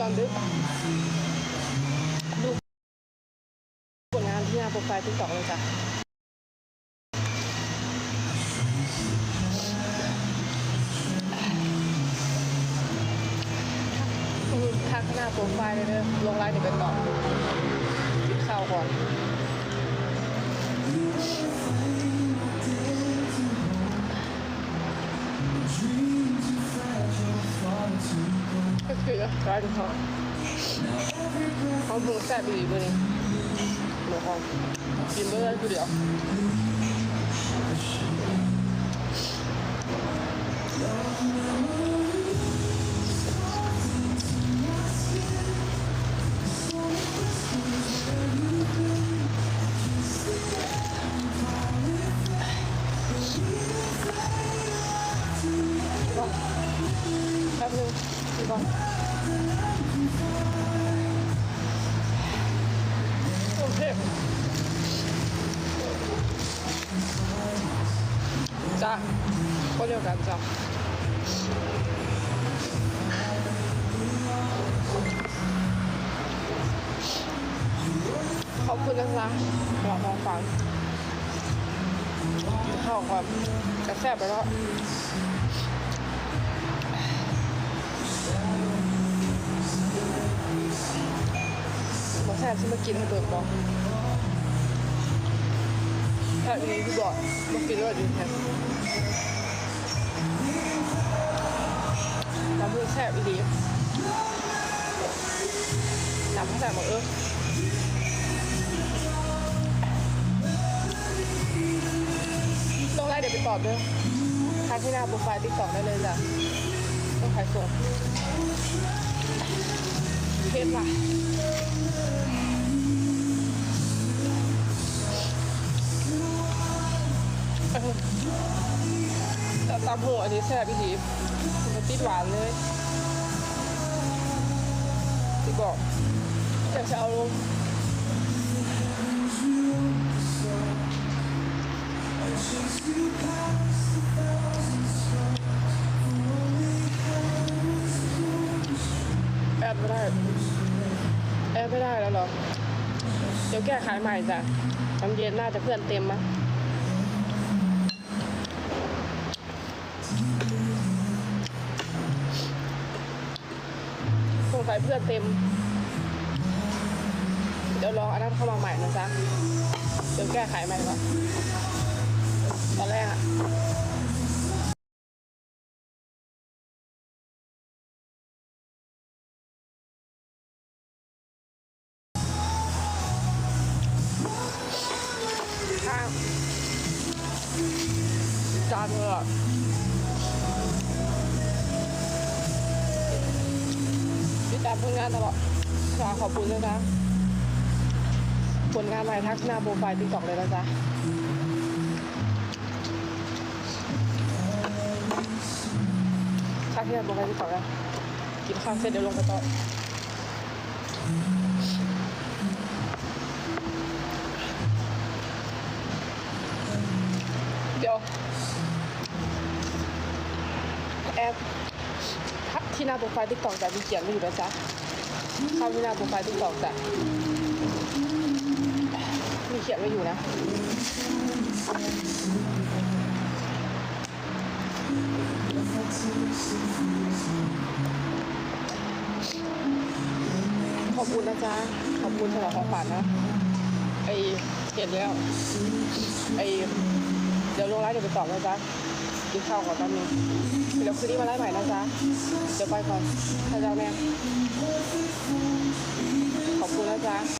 ตอนดึกดูผลงานที่หน้าโปรไฟล์ติ๊กต็อกเลยจ้ะทักหน้าโปรไฟล์เลยเด้อลงไลน์เดี๋ยวไปตอบกินข้าวก่อน เขากินไปเลยคือเดียวแป๊บนึงดูก่อน จ้าก็เดียวกันจ้าขอบคุณนะจ๊ะหรับของฟังกินข้าวก่อนกระแซบไปแล้ว บที่มากินให้เบิกบอกถ้าอันนี้ที่บอกมากินด้วดีแท้น้ำมือแซ่บอีดีน้ำแซ่บหมดเออลงไลน์เดี๋ยวไปตอบเด้อทางที่หน้าโปรไฟล์ติ๊กต็อกได้เลยจ้ะต้องขายส่งเพจว่ะ แต่ตำหัวอันนี้แซ่บอีกทีมันติดหวานเลยที่บอกอยากจะเอาลงแอบไม่ได้แอบไม่ได้แล้วหรอ เดี๋ยวแก้ไขใหม่จ้ะน้ำเย็นน่าจะเพื่อนเต็มมั้ง สงสัยเพื่อนเต็ม เดี๋ยวลองอันนั้นเข้ามาใหม่นะจ๊ะเดี๋ยวแก้ไขใหม่ก่อนตอนแรกอะข้าวจานเลยอะ ผลงานตลอดขอขอบคุณนะจ๊ะผลงานใหม่ทักหน้าโปรไฟล์ติ๊กต็อกเลยนะจ๊ะทักที่หน้าโปรไฟล์ติ๊กต็อกนะกินข้าวเสร็จเดี๋ยวลงไปต่อเดี๋ยวแอป ที่หน้าโปรไฟล์ติ๊กต็อกจะมีเขียนไว้อยู่นะจ๊ะเข้าที่หน้าโปรไฟล์ติ๊กต็อกจ้ะมีเขียนไว้อยู่นะขอบคุณนะจ๊ะขอบคุณสำหรับของขวัญนะไอเห็นแล้วไอเดี๋ยวลงไลน์เดี๋ยวไปตอบนะจ๊ะ กินข้าวก่อนแป๊บนึงเดี๋ยวคืนนี้มาไล่ใหม่นะจ๊ะ เดี๋ยวไปก่อนถ้าเจ้าแม่ขอบคุณนะจ๊ะ